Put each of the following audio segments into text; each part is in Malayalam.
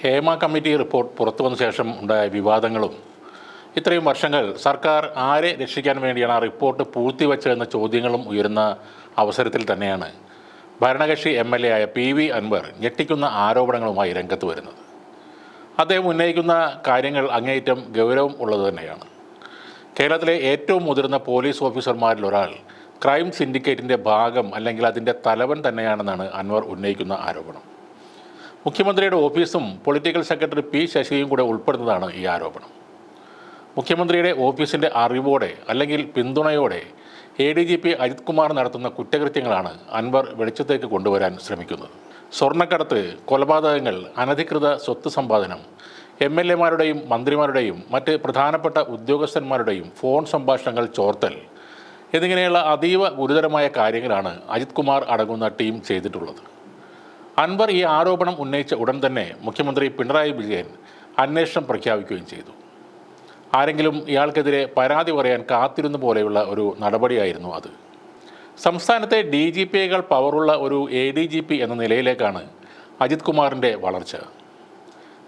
ഹേമ കമ്മിറ്റി റിപ്പോർട്ട് പുറത്തു വന്ന ശേഷം ഉണ്ടായ വിവാദങ്ങളും ഇത്രയും വർഷങ്ങൾ സർക്കാർ ആരെ രക്ഷിക്കാൻ വേണ്ടിയാണ് ആ റിപ്പോർട്ട് പൂഴ്ത്തിവെച്ചതെന്ന ചോദ്യങ്ങളും ഉയരുന്ന അവസരത്തിൽ തന്നെയാണ് ഭരണകക്ഷി എം എൽ എ ആയ പി വി അൻവർ ഞെട്ടിക്കുന്ന ആരോപണങ്ങളുമായി രംഗത്ത് വരുന്നത്. അദ്ദേഹം ഉന്നയിക്കുന്ന കാര്യങ്ങൾ അങ്ങേയറ്റം ഗൗരവം ഉള്ളത് തന്നെയാണ്. കേരളത്തിലെ ഏറ്റവും മുതിർന്ന പോലീസ് ഓഫീസർമാരിൽ ഒരാൾ ക്രൈം സിൻഡിക്കേറ്റിന്റെ ഭാഗം അല്ലെങ്കിൽ അതിന്റെ തലവൻ തന്നെയാണെന്നാണ് അൻവർ ഉന്നയിക്കുന്ന ആരോപണം. മുഖ്യമന്ത്രിയുടെ ഓഫീസും പൊളിറ്റിക്കൽ സെക്രട്ടറി പി ശശിയും കൂടെ ഉൾപ്പെടുന്നതാണ് ഈ ആരോപണം. മുഖ്യമന്ത്രിയുടെ ഓഫീസിന്റെ അറിവോടെ അല്ലെങ്കിൽ പിന്തുണയോടെ A D G P Ajith Kumar നടത്തുന്ന കുറ്റകൃത്യങ്ങളാണ് അൻവർ വെളിച്ചത്തേക്ക് കൊണ്ടുവരാൻ ശ്രമിക്കുന്നത്. സ്വർണക്കടത്ത് കൊലപാതകങ്ങൾ അനധികൃത സ്വത്ത് സമ്പാദനം എം എൽ എമാരുടെയും മന്ത്രിമാരുടെയും മറ്റ് പ്രധാനപ്പെട്ട ഉദ്യോഗസ്ഥന്മാരുടെയും ഫോൺ സംഭാഷണങ്ങൾ ചോർത്തൽ എന്നിങ്ങനെയുള്ള അതീവ ഗുരുതരമായ കാര്യങ്ങളാണ് അജിത് കുമാർ അടങ്ങുന്ന ടീം ചെയ്തിട്ടുള്ളത്. അൻവർ ഈ ആരോപണം ഉന്നയിച്ച ഉടൻ തന്നെ മുഖ്യമന്ത്രി പിണറായി വിജയൻ അന്വേഷണം പ്രഖ്യാപിക്കുകയും ചെയ്തു. ആരെങ്കിലും ഇയാൾക്കെതിരെ പരാതി പറയാൻ കാത്തിരുന്ന പോലെയുള്ള ഒരു നടപടിയായിരുന്നു അത്. സംസ്ഥാനത്തെ ഡി ജി പിയേക്കാൾ പവറുള്ള ഒരു എ ഡി ജി പി എന്ന നിലയിലേക്കാണ് അജിത് കുമാറിന്റെ വളർച്ച.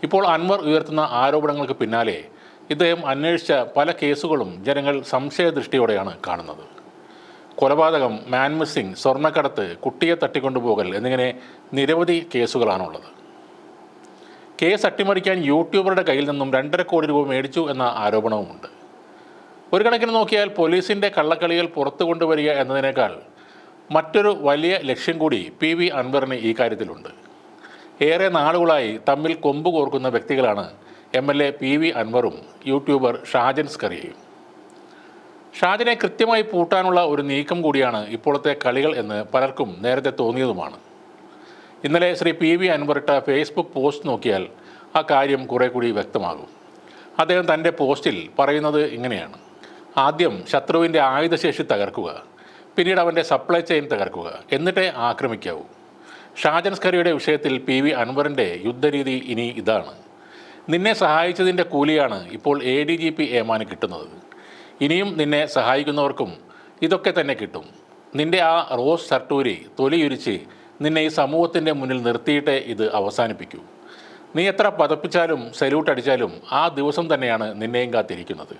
ഇപ്പോൾ അൻവർ ഉയർത്തുന്ന ആരോപണങ്ങൾക്ക് പിന്നാലെ ഇദ്ദേഹം അന്വേഷിച്ച പല കേസുകളും ജനങ്ങൾ സംശയദൃഷ്ടിയോടെയാണ് കാണുന്നത്. കൊലപാതകം മാൻ മിസ്സിംഗ് സ്വർണക്കടത്ത് കുട്ടിയെ തട്ടിക്കൊണ്ടുപോകൽ എന്നിങ്ങനെ നിരവധി കേസുകളാണുള്ളത്. കേസ് അട്ടിമറിക്കാൻ യൂട്യൂബറുടെ കയ്യിൽ നിന്നും രണ്ടര കോടി രൂപ മേടിച്ചു എന്ന ആരോപണവുമുണ്ട്. ഒരു കണക്കിന് നോക്കിയാൽ പോലീസിന്റെ കള്ളക്കളികൾ പുറത്തു കൊണ്ടുവരിക എന്നതിനേക്കാൾ മറ്റൊരു വലിയ ലക്ഷ്യം കൂടി പി വി അൻവറിന് ഈ കാര്യത്തിലുണ്ട്. ഏറെ നാളുകളായി തമ്മിൽ കൊമ്പ് കോർക്കുന്ന വ്യക്തികളാണ് M L A P V അൻവറും YouTuber Shajan സ്കറിയയും. ഷാജിനെ കൃത്യമായി പൂട്ടാനുള്ള ഒരു നീക്കം കൂടിയാണ് ഇപ്പോഴത്തെ കളികൾ എന്ന് പലർക്കും നേരത്തെ തോന്നിയതുമാണ്. ഇന്നലെ ശ്രീ പി വി അൻവറിട്ട ഫേസ്ബുക്ക് പോസ്റ്റ് നോക്കിയാൽ ആ കാര്യം കുറെ കൂടി വ്യക്തമാകും. അദ്ദേഹം തന്റെ പോസ്റ്റിൽ പറയുന്നത് ഇങ്ങനെയാണ്. ആദ്യം ശത്രുവിന്റെ ആയുധശേഷി തകർക്കുക പിന്നീട് അവന്റെ സപ്ലൈ ചെയിൻ തകർക്കുക എന്നിട്ടേ ആക്രമിക്കാവൂ. ഷാജൻ സ്കറിയുടെ വിഷയത്തിൽ പി വി അൻവറിന്റെ യുദ്ധരീതി ഇനി ഇതാണ്. നിന്നെ സഹായിച്ചതിന്റെ കൂലിയാണ് ഇപ്പോൾ എ ഡി ജി പി ഏമാന് കിട്ടുന്നത്. ഇനിയും നിന്നെ സഹായിക്കുന്നവർക്കും ഇതൊക്കെ തന്നെ കിട്ടും. നിന്റെ ആ റോസ് സർട്ടൂരി തൊലിയുരിച്ച് നിന്നെ ഈ സമൂഹത്തിന്റെ മുന്നിൽ നിർത്തിയിട്ടേ ഇത് അവസാനിപ്പിക്കൂ. നീ എത്ര പതപ്പിച്ചാലും സല്യൂട്ട് അടിച്ചാലും ആ ദിവസം തന്നെയാണ് നിന്നെയും കാത്തിരിക്കുന്നത്.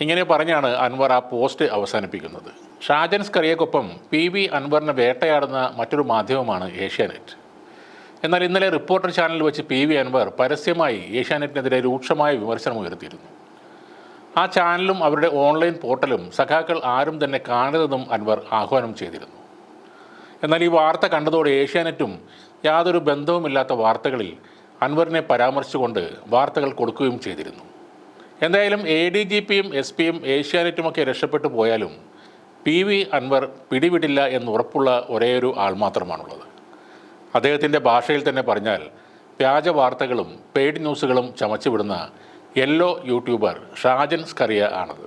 ഇങ്ങനെ പറഞ്ഞാണ് അൻവർ ആ പോസ്റ്റ് അവസാനിപ്പിക്കുന്നത്. ഷാജൻ സ്കറിയക്കൊപ്പം പി വി അൻവറിനെ വേട്ടയാടുന്ന മറ്റൊരു മാധ്യമമാണ് ഏഷ്യാനെറ്റ്. എന്നാൽ ഇന്നലെ റിപ്പോർട്ടർ ചാനൽ വെച്ച് പി വി അൻവർ പരസ്യമായി ഏഷ്യാനെറ്റിനെതിരെ രൂക്ഷമായ വിമർശനം ഉയർത്തിയിരുന്നു. ആ ചാനലും അവരുടെ ഓൺലൈൻ പോർട്ടലും സഖാക്കൾ ആരും തന്നെ കാണരുതെന്നും അൻവർ ആഹ്വാനം ചെയ്തിരുന്നു. എന്നാൽ ഈ വാർത്ത കണ്ടതോടെ ഏഷ്യാനെറ്റും യാതൊരു ബന്ധവുമില്ലാത്ത വാർത്തകളിൽ അൻവറിനെ പരാമർശിച്ചുകൊണ്ട് വാർത്തകൾ കൊടുക്കുകയും ചെയ്തിരുന്നു. എന്തായാലും എ ഡി ജി പിയും എസ് പിയും ഏഷ്യാനെറ്റുമൊക്കെ രക്ഷപ്പെട്ടു പോയാലും പി വി അൻവർ പിടിവിടില്ല എന്നുറപ്പുള്ള ഒരേയൊരു ആൾ മാത്രമാണുള്ളത്. അദ്ദേഹത്തിന്റെ ഭാഷയിൽ തന്നെ പറഞ്ഞാൽ വ്യാജ വാർത്തകളും പെയ്ഡ് ന്യൂസുകളും ചമച്ചുവിടുന്ന യെല്ലോ യൂട്യൂബർ ഷാജൻ സ്കറിയ ആണത്.